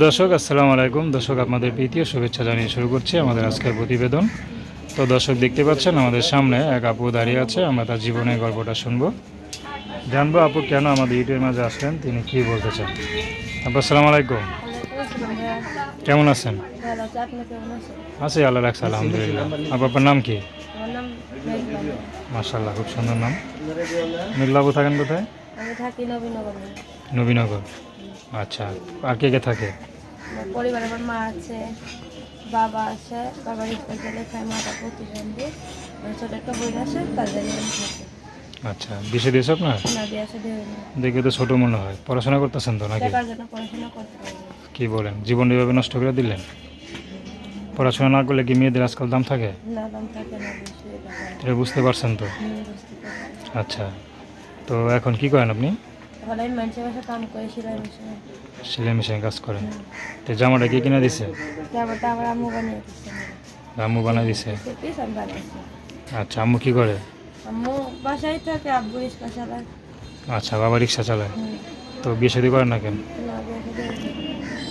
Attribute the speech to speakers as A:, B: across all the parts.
A: দর্শক আসসালামু আলাইকুম। দর্শক আপনাদের প্রীতীয় শুভেচ্ছা জানিয়ে শুরু করছি আমাদের আজকের প্রতিবেদন। তো দর্শক দেখতে পাচ্ছেন আমাদের সামনে এক আপু দাঁড়িয়ে আছে আমরা তার জীবনের গল্পটা শুনব। জানব আপু কেন আমাদের ইউটিউবের মাঝে আসলেন তিনি কি বলতে চান? আপু আসসালামু আলাইকুম। কেমন আছেন?
B: আছে
A: আল্লাহ রাখছে আলহামদুলিল্লাহ। আপু আপনার নাম কি? মার্শাল্লাহ খুব সুন্দর নাম। মিল্লাবু থাকেন কোথায়?
B: নবীনগর।
A: আচ্ছা আর কে কে থাকে?
B: পরিবারে আমার মা আছে বাবা আছে বাবার চলে খায় মাটা প্রতিবন্ধী ছোট একটা বই আছে তাদের
A: আচ্ছা বিশে দিয়েছে আপনার? দেখে তো ছোটো মনে হয়। পড়াশোনা করতেছেন তো নাকি? কি বলেন জীবন এভাবে নষ্ট করে দিলেন? পড়াশোনা না করলে কি মেয়েদের আজকাল দাম থাকে? এটা বুঝতে পারছেন তো? আচ্ছা তো এখন কি করেন আপনি?
B: এখন আমি মানুষের বাসা কাম করে সেলাই মেশিনে।
A: সেলাই মেশিনে কাজ করেন তো জামাটা কে কিনে দিছে?
B: আবার আম্মু বানিয়ে দিচ্ছে
A: আম্মু বানাই দিছে?
B: পিস আমি বানিয়েছি।
A: আচ্ছা আম্মু কি করে?
B: আম্মু বাসায় থাকে আব্বু রিক্সা চালায়।
A: আচ্ছা বাবা রিক্সা চালায়? তো বিয়ে শাদি করেন না কেন।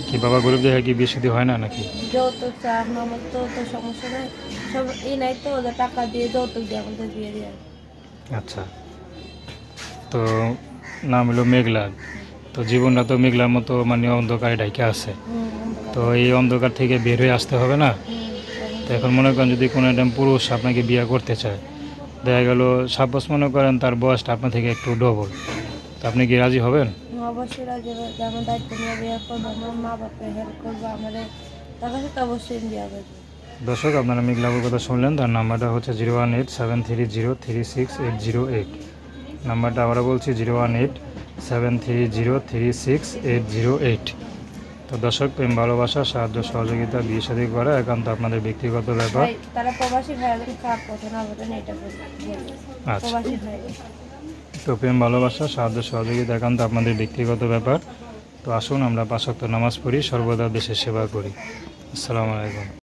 A: কি বাবা গরিব দেখে কি বিয়ে শাদি হয় না নাকি?
B: যৌতুক চাপ আমার তো তো সমস্যা নেই। সব ই নাই তো ওদের টাকা দিয়ে যৌতুক দিয়ে আমাদের বিয়ে দিয়ে।
A: আচ্ছা। তো নাম হলো মেঘলা। তো জীবনটা তো মেঘলার মতো মানে অন্ধকারে ডাইকে আছে। তো এই অন্ধকার থেকে বের হয়ে আসতে হবে না? তো এখন মনে করেন যদি কোনো একটা পুরুষ আপনাকে বিয়ে করতে চায় দেখা গেল সাপোজ মনে করেন তার বয়সটা আপনার থেকে একটু ডবল তো আপনি কি রাজি হবেন?
B: অবশ্যই রাজি হবে। আমার দায়িত্ব নিয়ে বিয়ে করব আমার মা বাপকে হেল্প করব আমাদের তার কাছে তো অবশ্যই বিয়ে হবে।
A: দর্শক আপনারা মেঘলাবুর কথা শুনলেন তার নাম্বারটা হচ্ছে zero one eight seven three zero three six eight zero eight নাম্বারটা আবারও বলছি zero one eight seven three zero three six eight zero eight. তো দর্শক প্রেম ভালোবাসা সাহায্য সহযোগিতা বিয়ে শাদী করা একান্ত আপনাদের ব্যক্তিগত ব্যাপার। আচ্ছা। তো প্রেম ভালোবাসা সাহায্য সহযোগিতা একান্ত আপনাদের ব্যক্তিগত ব্যাপার। তো আসুন আমরা পাঁচক্ত নামাজ পড়ি সর্বদা দেশের সেবা করি। আসসালামু আলাইকুম।